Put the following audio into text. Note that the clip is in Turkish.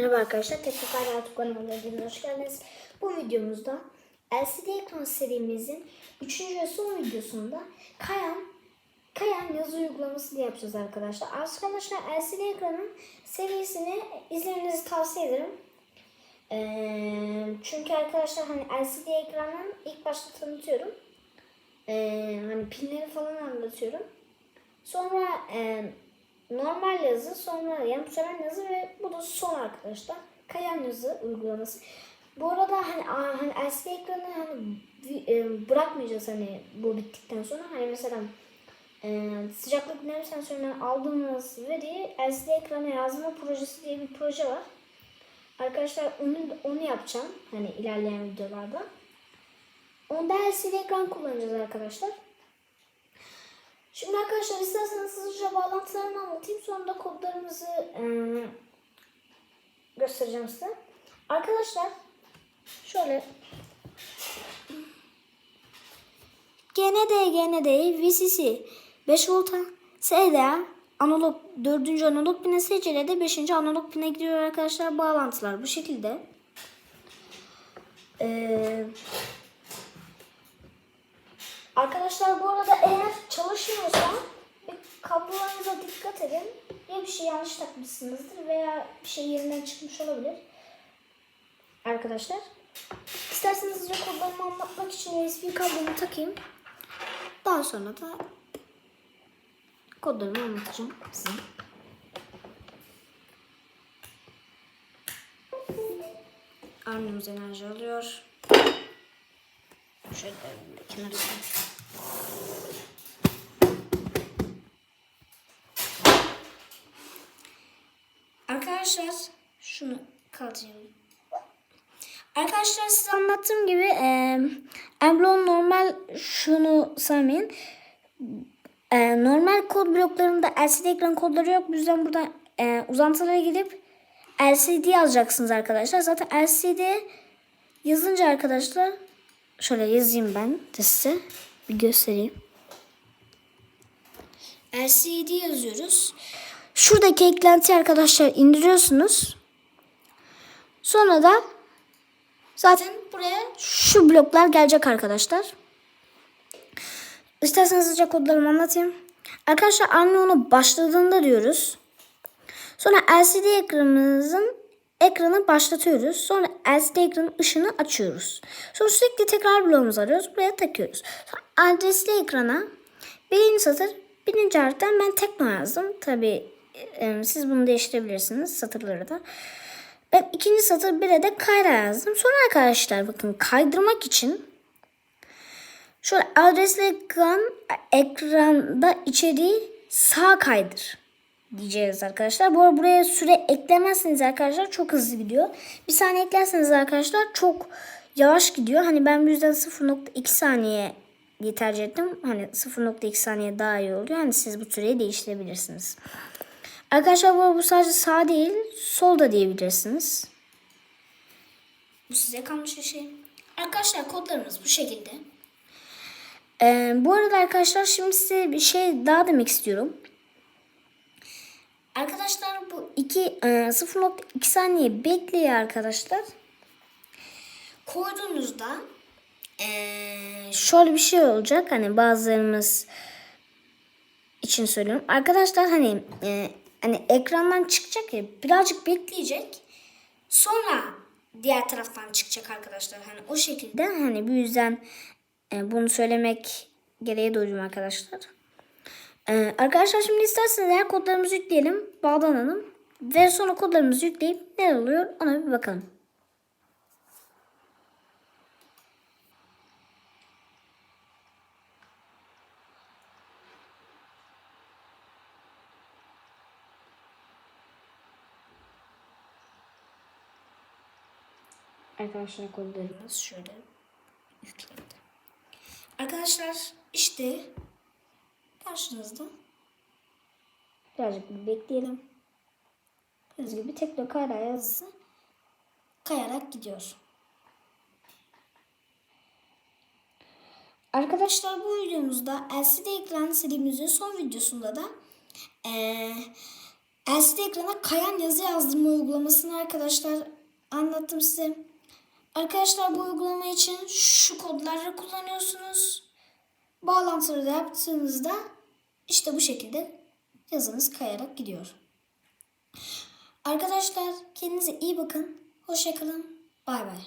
Merhaba arkadaşlar, Teknik Artık kanalıma hoş geldiniz. Bu videomuzda LCD ekran serimizin 3. ve son videosunda Kayan Kayan yazı uygulaması diye yapacağız arkadaşlar. Arkadaşlar LCD ekranın serisini izlemenizi tavsiye ederim. Ee, çünkü arkadaşlar hani LCD ekranın ilk başta tanıtıyorum. Ee, hani pinleri falan anlatıyorum. Sonra e, normal yazı, sonra yanıt söylenen yazı ve bu da son arkadaşlar. Kayan yazı uygulaması. Bu arada hani hani LCD ekranı hani e, bırakmayacağız hani bu bittikten sonra. Hani mesela e, sıcaklık nem sensöründen aldığımız veriyi LCD ekrana yazma projesi diye bir proje var. Arkadaşlar onu onu yapacağım hani ilerleyen videolarda. Onda LCD ekran kullanacağız arkadaşlar. Şimdi arkadaşlar isterseniz hızlıca bağlantılarını anlatayım. Sonra da kodlarımızı eee, göstereceğim size. Arkadaşlar şöyle GND GND VCC 5 volta SDA analog 4. analog pine SCL'de 5. analog pine gidiyor arkadaşlar. Bağlantılar bu şekilde. Eee Arkadaşlar bu arada eğer çalışmıyorsa kablolarınıza dikkat edin. Ya bir şey yanlış takmışsınızdır veya bir şey yerinden çıkmış olabilir. Arkadaşlar. İsterseniz hızlıca kodlarımı anlatmak için USB kablomu takayım. Daha sonra da kodlarımı anlatacağım size. Arnavuz enerji alıyor. Koyayım. Arkadaşlar şunu kaldırayım. Arkadaşlar size anlattığım gibi e, Emblem normal şunu sanmayın. E, normal kod bloklarında LCD ekran kodları yok. Bu yüzden burada e, uzantılara gidip LCD yazacaksınız arkadaşlar. Zaten LCD yazınca arkadaşlar şöyle yazayım ben de size bir göstereyim. LCD yazıyoruz. Şuradaki eklenti arkadaşlar indiriyorsunuz. Sonra da zaten buraya şu bloklar gelecek arkadaşlar. İsterseniz hızlıca kodlarımı anlatayım. Arkadaşlar Arduino başladığında diyoruz. Sonra LCD ekranımızın ekranı başlatıyoruz. Sonra LCD ekranın ışığını açıyoruz. Sonra sürekli tekrar bloğumuzu arıyoruz. Buraya takıyoruz. Sonra adresli ekrana birinci satır birinci harften ben tekno yazdım. Tabi siz bunu değiştirebilirsiniz satırları da. Ben ikinci satır 1'e de kayra yazdım. Sonra arkadaşlar bakın kaydırmak için şöyle adresli ekran ekranda içeriği sağ kaydır diyeceğiz arkadaşlar. Bu arada buraya süre eklemezseniz arkadaşlar çok hızlı gidiyor. Bir saniye eklerseniz arkadaşlar çok yavaş gidiyor. Hani ben bu yüzden 0.2 saniye diye tercih ettim. Hani 0.2 saniye daha iyi oluyor. Hani siz bu süreyi değiştirebilirsiniz. Arkadaşlar bu, bu sadece sağ değil sol da diyebilirsiniz. Bu size kalmış bir şey. Arkadaşlar kodlarımız bu şekilde. Ee, bu arada arkadaşlar şimdi size bir şey daha demek istiyorum. Arkadaşlar bu 2 e, 0.2 saniye bekliyor arkadaşlar. Koyduğunuzda e, şöyle bir şey olacak. Hani bazılarımız için söylüyorum. Arkadaşlar hani e, hani ekrandan çıkacak ya birazcık bekleyecek. Sonra diğer taraftan çıkacak arkadaşlar. Hani o şekilde hani bu yüzden e, bunu söylemek gereği duydum arkadaşlar. Ee, arkadaşlar şimdi isterseniz eğer kodlarımızı yükleyelim, bağlanalım ve sonra kodlarımızı yükleyip ne oluyor ona bir bakalım. Arkadaşlar kodlarımız şöyle yüklendi. Arkadaşlar işte karşınızda. Birazcık bir bekleyelim. Gördüğünüz gibi tekno kayra yazısı kayarak gidiyor. Arkadaşlar bu videomuzda LCD ekran serimizin son videosunda da eee LCD ekrana kayan yazı yazdırma uygulamasını arkadaşlar anlattım size. Arkadaşlar bu uygulama için şu kodları kullanıyorsunuz. Bağlantıları da yaptığınızda işte bu şekilde yazınız kayarak gidiyor. Arkadaşlar kendinize iyi bakın. Hoşçakalın. Bay bay.